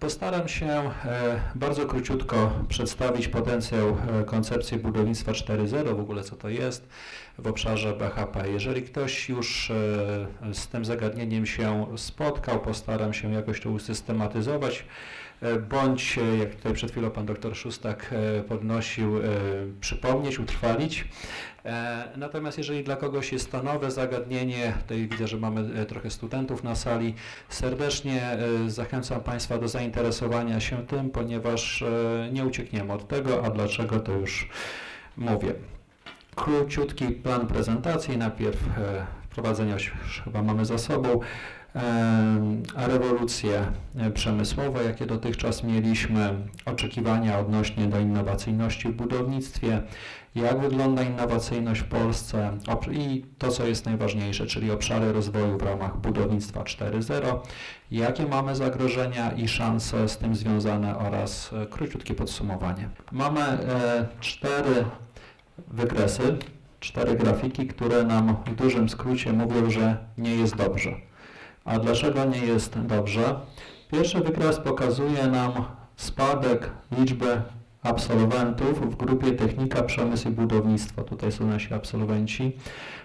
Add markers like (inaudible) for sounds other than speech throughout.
Postaram się e, bardzo króciutko przedstawić potencjał e, koncepcji budownictwa 4.0, w ogóle co to jest w obszarze BHP. Jeżeli ktoś już e, z tym zagadnieniem się spotkał, postaram się jakoś to usystematyzować, bądź, jak tutaj przed chwilą pan doktor Szustak podnosił, przypomnieć, utrwalić. E, Natomiast jeżeli dla kogoś jest to nowe zagadnienie, tutaj widzę, że mamy e, trochę studentów na sali, serdecznie e, zachęcam Państwa do zainteresowania się tym, ponieważ nie uciekniemy od tego, a dlaczego to już mówię. Króciutki plan prezentacji, najpierw wprowadzenia już chyba mamy za sobą, rewolucje e, przemysłowe, jakie dotychczas mieliśmy, oczekiwania odnośnie do innowacyjności w budownictwie, jak wygląda innowacyjność w Polsce i to, co jest najważniejsze, czyli obszary rozwoju w ramach budownictwa 4.0, jakie mamy zagrożenia i szanse z tym związane oraz e, króciutkie podsumowanie. Mamy e, cztery wykresy, cztery grafiki, które nam w dużym skrócie mówią, że nie jest dobrze. A dlaczego nie jest dobrze? Pierwszy wykres pokazuje nam spadek liczby absolwentów w grupie technika, przemysł i budownictwo. Tutaj są nasi absolwenci.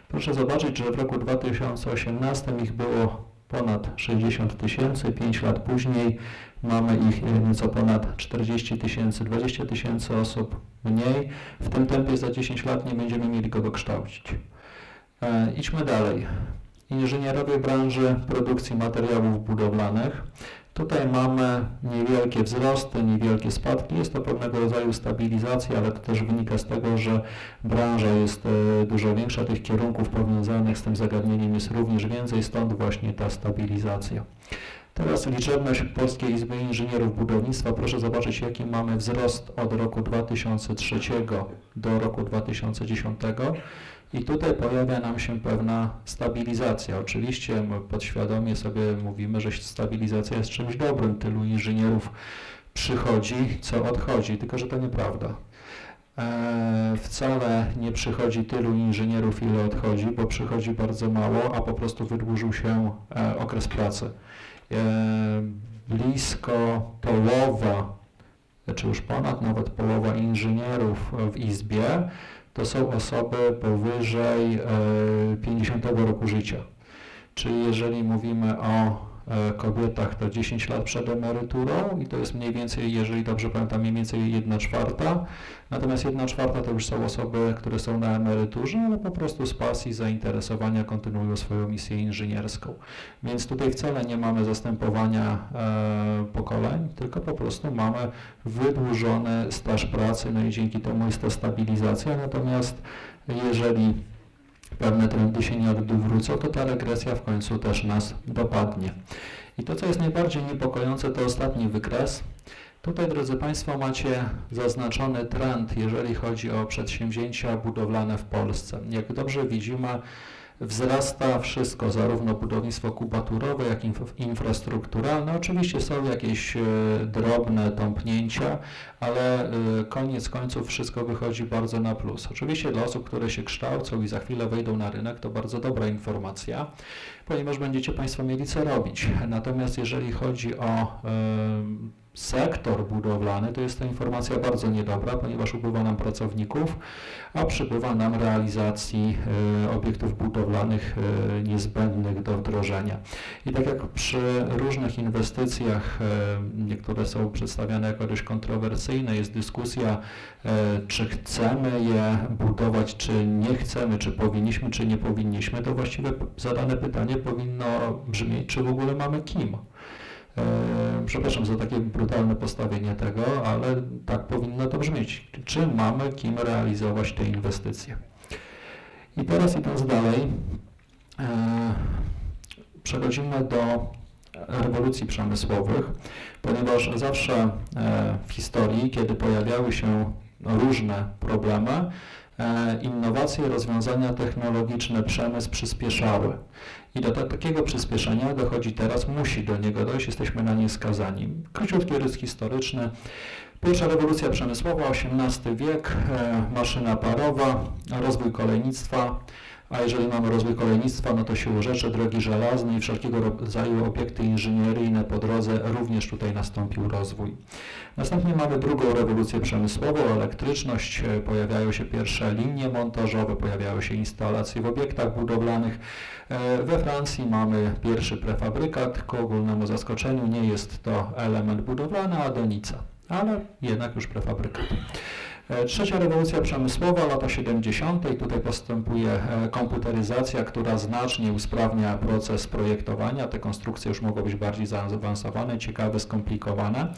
Proszę zobaczyć, że w roku 2018 ich było ponad 60 tysięcy, 5 lat później mamy ich e, nieco ponad 40 tysięcy, 20 tysięcy osób mniej. W tym tempie za 10 lat nie będziemy mieli kogo kształcić. E, idźmy dalej. Inżynierowie branży produkcji materiałów budowlanych. Tutaj mamy niewielkie wzrosty, niewielkie spadki. Jest to pewnego rodzaju stabilizacja, ale to też wynika z tego, że branża jest e, dużo większa, tych kierunków powiązanych z tym zagadnieniem jest również więcej, stąd właśnie ta stabilizacja. Teraz liczebność Polskiej Izby Inżynierów Budownictwa. Proszę zobaczyć, jaki mamy wzrost od roku 2003 do roku 2010. I tutaj pojawia nam się pewna stabilizacja. Oczywiście podświadomie sobie mówimy, że stabilizacja jest czymś dobrym. Tylu inżynierów przychodzi, co odchodzi, tylko że to nieprawda. E, wcale nie przychodzi tylu inżynierów, ile odchodzi, bo przychodzi bardzo mało, a po prostu wydłużył się e, okres pracy. E, blisko połowa, czy już ponad nawet połowa inżynierów w Izbie to są osoby powyżej e, 50 roku życia. Czyli jeżeli mówimy o e, kobietach, to 10 lat przed emeryturą i to jest mniej więcej, jeżeli dobrze pamiętam, mniej więcej 1 czwarta. Natomiast 1 czwarta to już są osoby, które są na emeryturze, ale po prostu z pasji, zainteresowania kontynuują swoją misję inżynierską. Więc tutaj wcale nie mamy zastępowania e, pokoleń, tylko po prostu mamy wydłużony staż pracy, no i dzięki temu jest to stabilizacja. Natomiast jeżeli pewne trendy się nie odwrócą, to ta regresja w końcu też nas dopadnie. I to, co jest najbardziej niepokojące, to ostatni wykres. Tutaj, drodzy Państwo, macie zaznaczony trend, jeżeli chodzi o przedsięwzięcia budowlane w Polsce. Jak dobrze widzimy, wzrasta wszystko, zarówno budownictwo kubaturowe, jak i inf- infrastrukturalne. Oczywiście są jakieś e, drobne tąpnięcia, ale e, koniec końców wszystko wychodzi bardzo na plus. Oczywiście dla osób, które się kształcą i za chwilę wejdą na rynek, to bardzo dobra informacja, ponieważ będziecie Państwo mieli co robić. Natomiast jeżeli chodzi o e, sektor budowlany, to jest to informacja bardzo niedobra, ponieważ ubywa nam pracowników, a przybywa nam realizacji e, obiektów budowlanych e, niezbędnych do wdrożenia. I tak jak przy różnych inwestycjach, e, niektóre są przedstawiane jako dość kontrowersyjne, jest dyskusja, czy chcemy je budować, czy nie chcemy, czy powinniśmy, czy nie powinniśmy, to właściwie zadane pytanie powinno brzmieć, czy w ogóle mamy kim. E, Przepraszam za takie brutalne postawienie tego, ale tak powinno to brzmieć. Czy mamy kim realizować te inwestycje? I teraz idąc dalej, e, przechodzimy do rewolucji przemysłowych, ponieważ zawsze e, w historii, kiedy pojawiały się różne problemy, innowacje, rozwiązania technologiczne, przemysł przyspieszały. I do ta- takiego przyspieszenia dochodzi teraz, musi do niego dojść, jesteśmy na nie skazani. Króciutki rys historyczny. Pierwsza rewolucja przemysłowa, XVIII wiek, e, maszyna parowa, rozwój kolejnictwa, a jeżeli mamy rozwój kolejnictwa, no to siłą rzeczy drogi żelazne i wszelkiego rodzaju obiekty inżynieryjne po drodze również tutaj nastąpił rozwój. Następnie mamy drugą rewolucję przemysłową, elektryczność, e, pojawiają się pierwsze linie montażowe, pojawiają się instalacje w obiektach budowlanych. E, We Francji mamy pierwszy prefabrykat, ku ogólnemu zaskoczeniu nie jest to element budowlany, a donica, ale jednak już prefabrykat. E, Trzecia rewolucja przemysłowa, lata 70. i tutaj postępuje e, komputeryzacja, która znacznie usprawnia proces projektowania. Te konstrukcje już mogą być bardziej zaawansowane, ciekawe, skomplikowane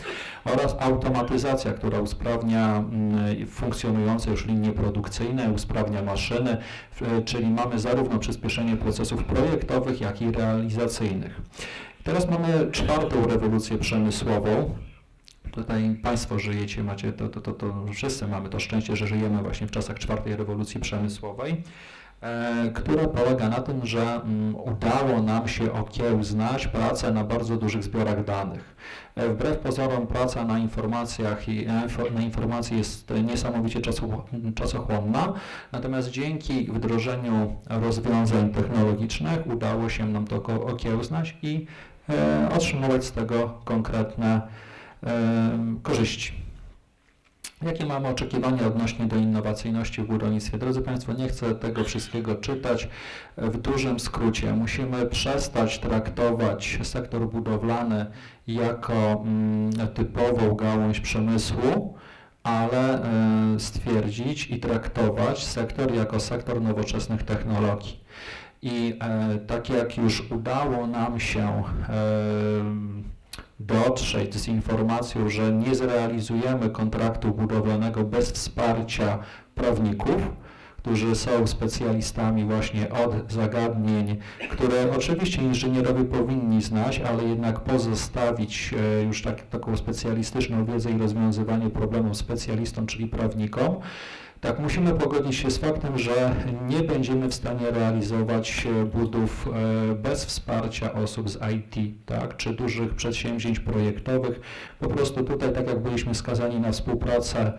oraz automatyzacja, która usprawnia mm, funkcjonujące już linie produkcyjne, usprawnia maszyny, w- czyli mamy zarówno przyspieszenie procesów projektowych, jak i realizacyjnych. Teraz mamy czwartą rewolucję przemysłową, tutaj Państwo żyjecie, macie to, to, to, to wszyscy mamy to szczęście, że żyjemy właśnie w czasach czwartej rewolucji przemysłowej, e, która polega na tym, że mm, udało nam się okiełznać pracę na bardzo dużych zbiorach danych. E, Wbrew pozorom praca na informacjach i info- na informacji jest niesamowicie czasochł- czasochłonna, natomiast dzięki wdrożeniu rozwiązań technologicznych udało się nam to okiełznać i e, otrzymywać z tego konkretne korzyści. Jakie mamy oczekiwania odnośnie do innowacyjności w budownictwie? Drodzy Państwo, nie chcę tego wszystkiego czytać. W dużym skrócie musimy przestać traktować sektor budowlany jako mm, typową gałąź przemysłu, ale stwierdzić i traktować sektor jako sektor nowoczesnych technologii. I e, tak jak już udało nam się dotrzeć z informacją, że nie zrealizujemy kontraktu budowlanego bez wsparcia prawników, którzy są specjalistami właśnie od zagadnień, które oczywiście inżynierowie powinni znać, ale jednak pozostawić e, już tak, taką specjalistyczną wiedzę i rozwiązywanie problemów specjalistom, czyli prawnikom. Tak, musimy pogodzić się z faktem, że nie będziemy w stanie realizować e, budów e, bez wsparcia osób z IT, tak, czy dużych przedsięwzięć projektowych. Po prostu tutaj, tak jak byliśmy skazani na współpracę,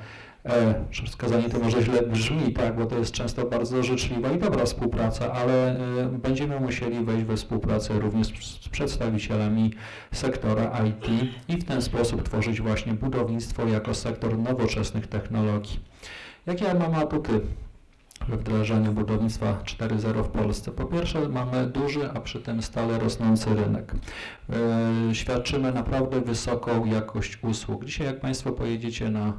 e, czy skazanie to może źle brzmi, tak, bo to jest często bardzo życzliwa i dobra współpraca, ale e, będziemy musieli wejść we współpracę również z przedstawicielami sektora IT i w ten sposób tworzyć właśnie budownictwo jako sektor nowoczesnych technologii. Jakie mamy atuty we wdrażaniu budownictwa 4.0 w Polsce? Po pierwsze mamy duży, a przy tym stale rosnący rynek. E, Świadczymy naprawdę wysoką jakość usług. Dzisiaj jak Państwo pojedziecie na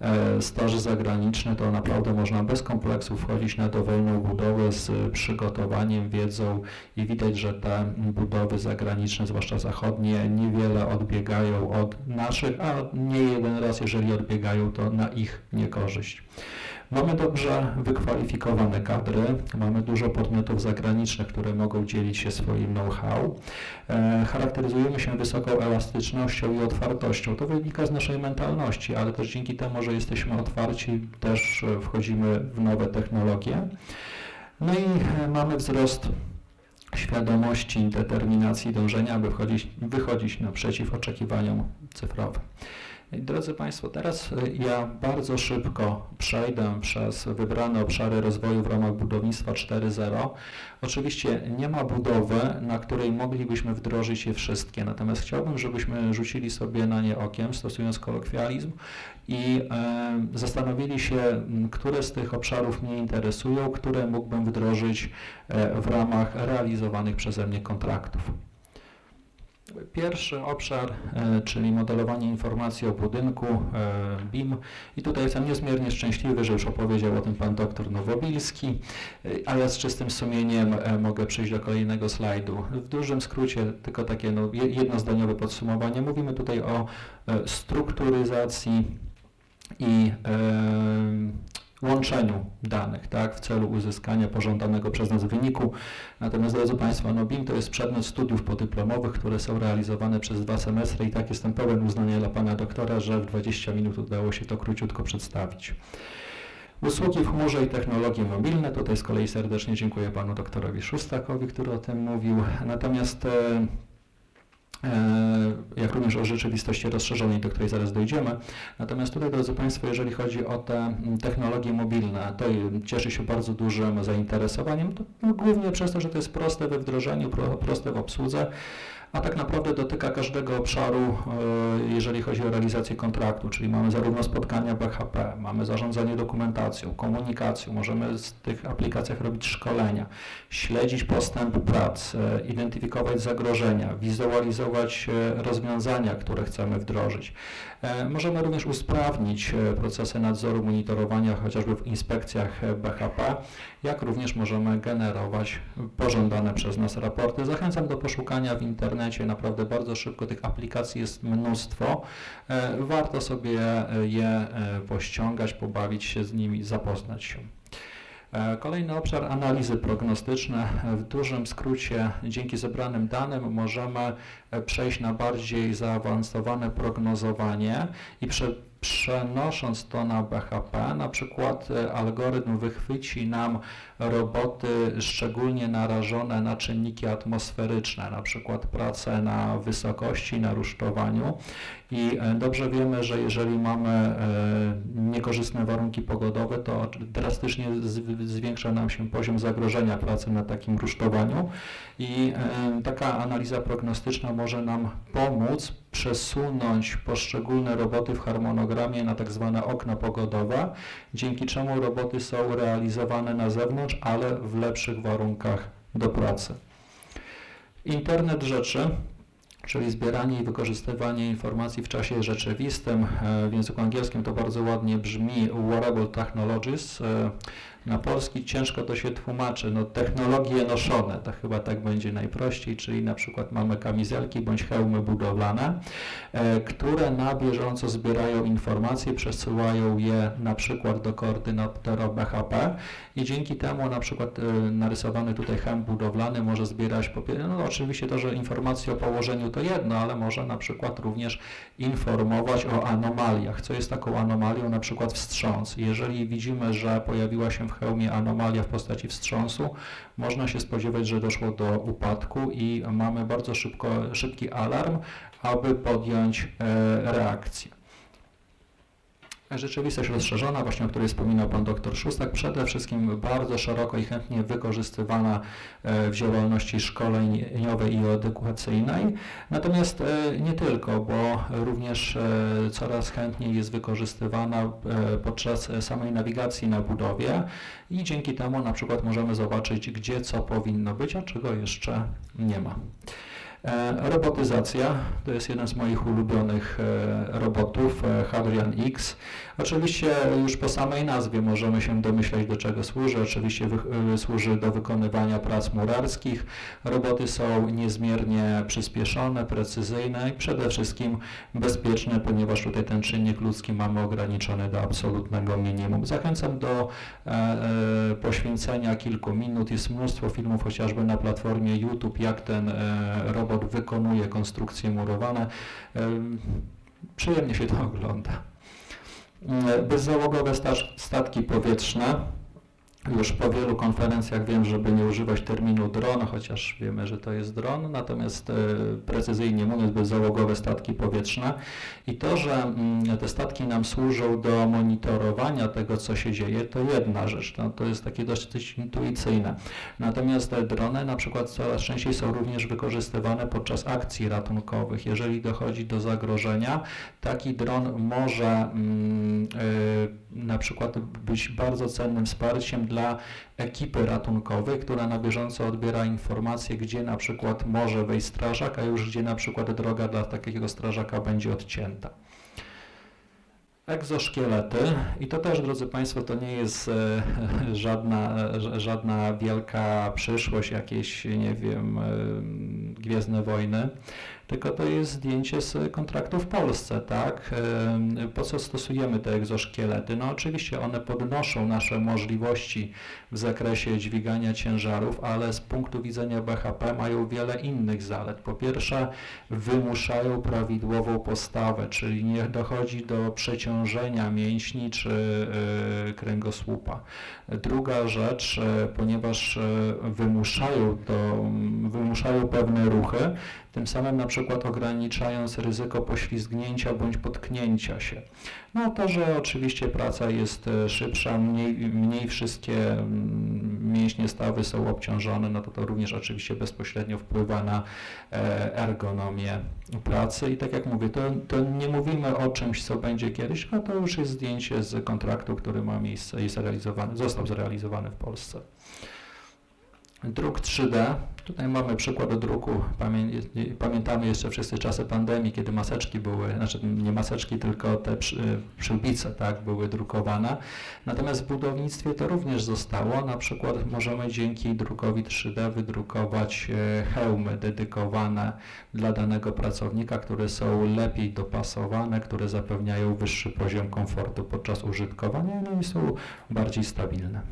e, staż zagraniczny, to naprawdę można bez kompleksów wchodzić na dowolną budowę z przygotowaniem, wiedzą i widać, że te budowy zagraniczne, zwłaszcza zachodnie, niewiele odbiegają od naszych, a nie jeden raz, jeżeli odbiegają, to na ich niekorzyść. Mamy dobrze wykwalifikowane kadry, mamy dużo podmiotów zagranicznych, które mogą dzielić się swoim know-how. E, Charakteryzujemy się wysoką elastycznością i otwartością. To wynika z naszej mentalności, ale też dzięki temu, że jesteśmy otwarci, też wchodzimy w nowe technologie. No i e, mamy wzrost świadomości, determinacji, dążenia, aby wchodzić, wychodzić naprzeciw oczekiwaniom cyfrowym. Drodzy Państwo, teraz y, ja bardzo szybko przejdę przez wybrane obszary rozwoju w ramach budownictwa 4.0. Oczywiście nie ma budowy, na której moglibyśmy wdrożyć je wszystkie, natomiast chciałbym, żebyśmy rzucili sobie na nie okiem, stosując kolokwializm i e, zastanowili się, które z tych obszarów mnie interesują, które mógłbym wdrożyć e, w ramach realizowanych przeze mnie kontraktów. Pierwszy obszar, e, czyli modelowanie informacji o budynku, e, BIM. I tutaj jestem niezmiernie szczęśliwy, że już opowiedział o tym pan doktor Nowobilski, e, a z czystym sumieniem mogę przejść do kolejnego slajdu. W dużym skrócie, tylko takie no, je- jednozdaniowe podsumowanie. Mówimy tutaj o strukturyzacji i łączeniu danych, tak, w celu uzyskania pożądanego przez nas wyniku. Natomiast, drodzy Państwo, no BIM to jest przedmiot studiów podyplomowych, które są realizowane przez dwa semestry i tak jestem pełen uznania dla Pana doktora, że w 20 minut udało się to króciutko przedstawić. Usługi w chmurze i technologie mobilne. Tutaj z kolei serdecznie dziękuję Panu doktorowi Szustakowi, który o tym mówił. Natomiast e, jak również o rzeczywistości rozszerzonej, do której zaraz dojdziemy. Natomiast tutaj, drodzy Państwo, jeżeli chodzi o te mm, technologie mobilne, to cieszy się bardzo dużym zainteresowaniem, to, no, głównie przez to, że to jest proste we wdrożeniu, pro, proste w obsłudze a tak naprawdę dotyka każdego obszaru, e, jeżeli chodzi o realizację kontraktu, czyli mamy zarówno spotkania BHP, mamy zarządzanie dokumentacją, komunikacją, możemy w tych aplikacjach robić szkolenia, śledzić postęp prac, e, identyfikować zagrożenia, wizualizować e, rozwiązania, które chcemy wdrożyć. Możemy również usprawnić procesy nadzoru, monitorowania, chociażby w inspekcjach BHP, jak również możemy generować pożądane przez nas raporty. Zachęcam do poszukania w internecie internecie naprawdę bardzo szybko, tych aplikacji jest mnóstwo. E, warto sobie e, je e, pościągać, pobawić się z nimi, zapoznać się. Kolejny obszar analizy prognostyczne. W dużym skrócie, dzięki zebranym danym możemy przejść na bardziej zaawansowane prognozowanie i prze, przenosząc to na BHP, na przykład algorytm wychwyci nam roboty szczególnie narażone na czynniki atmosferyczne, na przykład pracę na wysokości, na rusztowaniu. I e, dobrze wiemy, że jeżeli mamy e, niekorzystne warunki pogodowe, to drastycznie zwiększa nam się poziom zagrożenia pracy na takim rusztowaniu. I e, taka analiza prognostyczna może nam pomóc przesunąć poszczególne roboty w harmonogramie na tak zwane okna pogodowe, dzięki czemu roboty są realizowane na zewnątrz, ale w lepszych warunkach do pracy. Internet rzeczy czyli zbieranie i wykorzystywanie informacji w czasie rzeczywistym. E, w języku angielskim to bardzo ładnie brzmi wearable technologies. Na polski ciężko to się tłumaczy, no technologie noszone, to chyba tak będzie najprościej, czyli na przykład mamy kamizelki bądź hełmy budowlane, e, które na bieżąco zbierają informacje, przesyłają je na przykład do koordynatora BHP i dzięki temu na przykład e, narysowany tutaj hełm budowlany może zbierać, no oczywiście to, że informacje o położeniu to jedno, ale może na przykład również informować o anomaliach. Co jest taką anomalią? Na przykład wstrząs. Jeżeli widzimy, że pojawiła się w hełmie anomalia w postaci wstrząsu, można się spodziewać, że doszło do upadku i mamy bardzo szybko, szybki alarm, aby podjąć e, reakcję. Rzeczywistość rozszerzona, właśnie o której wspominał Pan dr Szustak, przede wszystkim bardzo szeroko i chętnie wykorzystywana e, w działalności szkoleniowej i edukacyjnej. Natomiast e, nie tylko, bo również e, coraz chętniej jest wykorzystywana podczas samej nawigacji na budowie i dzięki temu na przykład możemy zobaczyć, gdzie co powinno być, a czego jeszcze nie ma. E, robotyzacja to jest jeden z moich ulubionych e, robotów, e, Hadrian X. Oczywiście już po samej nazwie możemy się domyśleć do czego służy. Oczywiście służy do wykonywania prac murarskich. Roboty są niezmiernie przyspieszone, precyzyjne i przede wszystkim bezpieczne, ponieważ tutaj ten czynnik ludzki mamy ograniczony do absolutnego minimum. Zachęcam do poświęcenia kilku minut. Jest mnóstwo filmów chociażby na platformie YouTube, jak ten robot robot wykonuje konstrukcje murowane. Przyjemnie się to ogląda. Bezzałogowe statki powietrzne już po wielu konferencjach wiem, żeby nie używać terminu dron, chociaż wiemy, że to jest dron, natomiast e, precyzyjnie mówiąc bezzałogowe statki powietrzne i to, że mm, te statki nam służą do monitorowania tego, co się dzieje, to jedna rzecz, no, to jest takie dosyć intuicyjne. Natomiast te drony na przykład coraz częściej są również wykorzystywane podczas akcji ratunkowych. Jeżeli dochodzi do zagrożenia, taki dron może yy, na przykład być bardzo cennym wsparciem dla dla ekipy ratunkowej, która na bieżąco odbiera informacje, gdzie na przykład może wejść strażak, a już gdzie na przykład droga dla takiego strażaka będzie odcięta. Egzoszkielety i to też, drodzy Państwo, to nie jest e, (laughs) żadna, e, żadna wielka przyszłość, jakieś, nie wiem, e, Gwiezdne Wojny tylko to jest zdjęcie z kontraktu w Polsce, tak? Po co stosujemy te egzoszkielety? No oczywiście one podnoszą nasze możliwości w zakresie dźwigania ciężarów, ale z punktu widzenia BHP mają wiele innych zalet. Po pierwsze wymuszają prawidłową postawę, czyli nie dochodzi do przeciążenia mięśni czy y, kręgosłupa. Druga rzecz, y, ponieważ y, wymuszają, to, wymuszają pewne ruchy, tym samym na przykład ograniczając ryzyko poślizgnięcia bądź potknięcia się. No to, że oczywiście praca jest e, szybsza, mniej, mniej wszystkie mm, mięśnie stawy są obciążone, no to to również oczywiście bezpośrednio wpływa na e, ergonomię pracy i tak jak mówię, to, to nie mówimy o czymś, co będzie kiedyś, a to już jest zdjęcie z kontraktu, który ma miejsce, jest realizowany, został zrealizowany w Polsce. Druk 3D. Tutaj mamy przykład druku. Pamię pamiętamy jeszcze wszyscy czasy pandemii, kiedy maseczki były, znaczy nie maseczki, tylko te przy, przyłbice tak, były drukowane. Natomiast w budownictwie to również zostało. Na przykład możemy dzięki drukowi 3D wydrukować e, hełmy dedykowane dla danego pracownika, które są lepiej dopasowane, które zapewniają wyższy poziom komfortu podczas użytkowania no i są bardziej stabilne.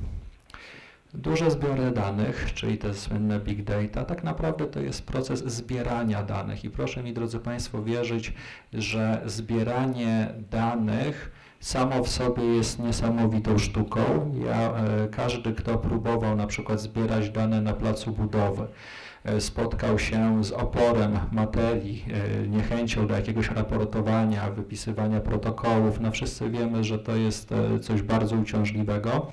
Duże zbiory danych, czyli te słynne big data, tak naprawdę to jest proces zbierania danych i proszę mi, drodzy Państwo, wierzyć, że zbieranie danych samo w sobie jest niesamowitą sztuką. Ja, e, każdy, kto próbował na przykład zbierać dane na placu budowy, e, spotkał się z oporem materii, e, niechęcią do jakiegoś raportowania, wypisywania protokołów. No wszyscy wiemy, że to jest coś bardzo uciążliwego.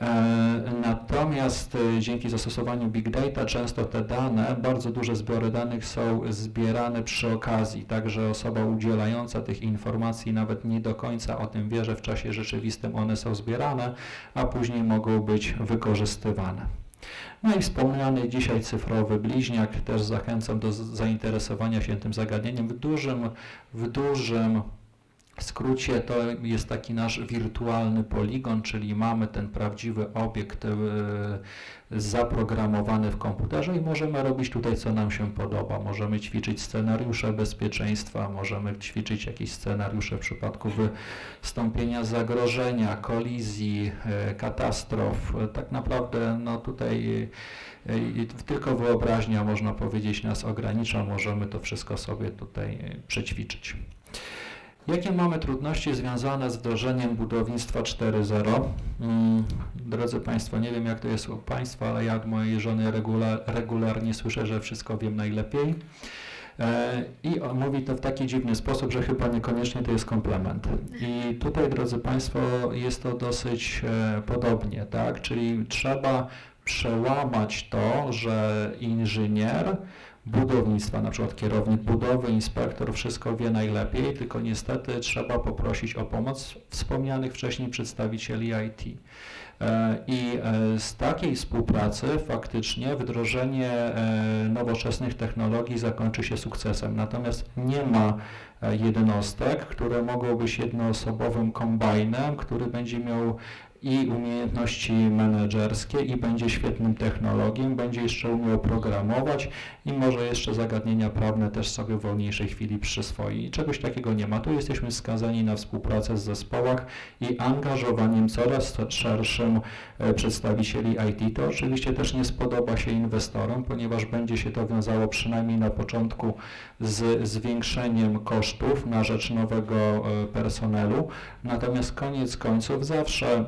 E, Natomiast e, dzięki zastosowaniu big data często te dane, bardzo duże zbiory danych są zbierane przy okazji, także osoba udzielająca tych informacji nawet nie do końca o tym wie, że w czasie rzeczywistym one są zbierane, a później mogą być wykorzystywane. No i wspomniany dzisiaj cyfrowy bliźniak, też zachęcam do zainteresowania się tym zagadnieniem w dużym, w dużym w skrócie to jest taki nasz wirtualny poligon, czyli mamy ten prawdziwy obiekt e, zaprogramowany w komputerze i możemy robić tutaj co nam się podoba. Możemy ćwiczyć scenariusze bezpieczeństwa, możemy ćwiczyć jakieś scenariusze w przypadku wystąpienia zagrożenia, kolizji, e, katastrof. Tak naprawdę no tutaj e, tylko wyobraźnia można powiedzieć nas ogranicza, możemy to wszystko sobie tutaj przećwiczyć. Jakie mamy trudności związane z wdrożeniem budownictwa 4.0? Mm, Drodzy Państwo, nie wiem jak to jest u Państwa, ale ja od mojej żony regular, regularnie słyszę, że wszystko wiem najlepiej. E, I mówi to w taki dziwny sposób, że chyba niekoniecznie to jest komplement. I tutaj, drodzy Państwo, jest to dosyć e, podobnie, tak? Czyli trzeba przełamać to, że inżynier budownictwa, na przykład kierownik budowy, inspektor, wszystko wie najlepiej, tylko niestety trzeba poprosić o pomoc wspomnianych wcześniej przedstawicieli IT. E, I e, z takiej współpracy faktycznie wdrożenie e, nowoczesnych technologii zakończy się sukcesem. Natomiast nie ma e, jednostek, które mogą być jednoosobowym kombajnem, który będzie miał i umiejętności menedżerskie i będzie świetnym technologiem, będzie jeszcze umiał programować i może jeszcze zagadnienia prawne też sobie w wolniejszej chwili przyswoi. Czegoś takiego nie ma. Tu jesteśmy skazani na współpracę z zespołach i angażowaniem coraz szerszym e, przedstawicieli IT. To oczywiście też nie spodoba się inwestorom, ponieważ będzie się to wiązało przynajmniej na początku z zwiększeniem kosztów na rzecz nowego e, personelu. Natomiast koniec końców zawsze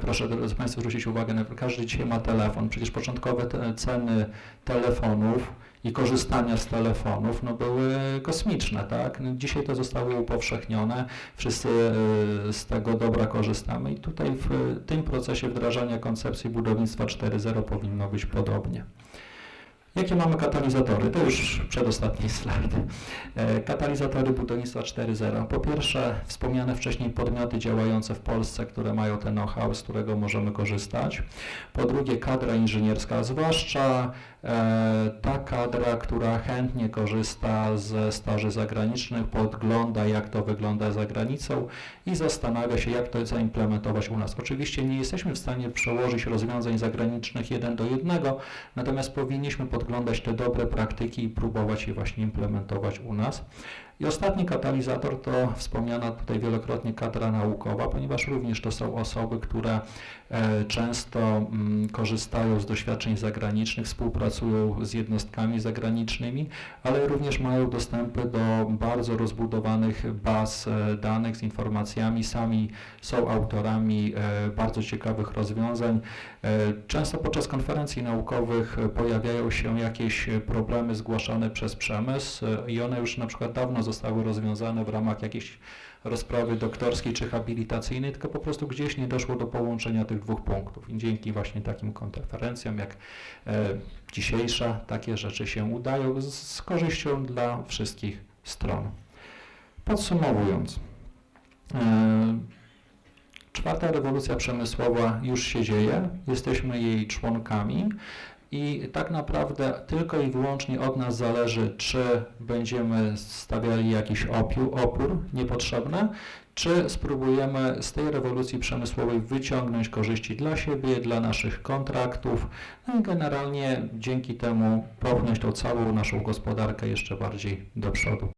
Proszę drodzy Państwo zwrócić uwagę, na każdy dzisiaj ma telefon. Przecież początkowe te ceny telefonów i korzystania z telefonów no, były kosmiczne. Tak? No, Dzisiaj to zostało upowszechnione, wszyscy e, z tego dobra korzystamy i tutaj w tym procesie wdrażania koncepcji budownictwa 4.0 powinno być podobnie. Jakie mamy katalizatory? To już przedostatni slajd. E, Katalizatory budownictwa 4.0. Po pierwsze, wspomniane wcześniej podmioty działające w Polsce, które mają ten know-how, z którego możemy korzystać. Po drugie, kadra inżynierska, zwłaszcza ta kadra, która chętnie korzysta ze staży zagranicznych, podgląda, jak to wygląda za granicą i zastanawia się, jak to zaimplementować u nas. Oczywiście nie jesteśmy w stanie przełożyć rozwiązań zagranicznych jeden do jednego, natomiast powinniśmy podglądać te dobre praktyki i próbować je właśnie implementować u nas. I ostatni katalizator to wspomniana tutaj wielokrotnie kadra naukowa, ponieważ również to są osoby, które e, często mm, korzystają z doświadczeń zagranicznych, współpracują z jednostkami zagranicznymi, ale również mają dostępy do bardzo rozbudowanych baz e, danych z informacjami, sami są autorami e, bardzo ciekawych rozwiązań. E, Często podczas konferencji naukowych pojawiają się jakieś problemy zgłaszane przez przemysł i one już na przykład dawno zostały rozwiązane w ramach jakiejś rozprawy doktorskiej czy habilitacyjnej, tylko po prostu gdzieś nie doszło do połączenia tych dwóch punktów. I dzięki właśnie takim konferencjom jak e, dzisiejsza takie rzeczy się udają z, z korzyścią dla wszystkich stron. Podsumowując, e, czwarta rewolucja przemysłowa już się dzieje, jesteśmy jej członkami i tak naprawdę tylko i wyłącznie od nas zależy, czy będziemy stawiali jakiś opiu, opór niepotrzebny, czy spróbujemy z tej rewolucji przemysłowej wyciągnąć korzyści dla siebie, dla naszych kontraktów, no i generalnie dzięki temu popchnąć tą całą naszą gospodarkę jeszcze bardziej do przodu.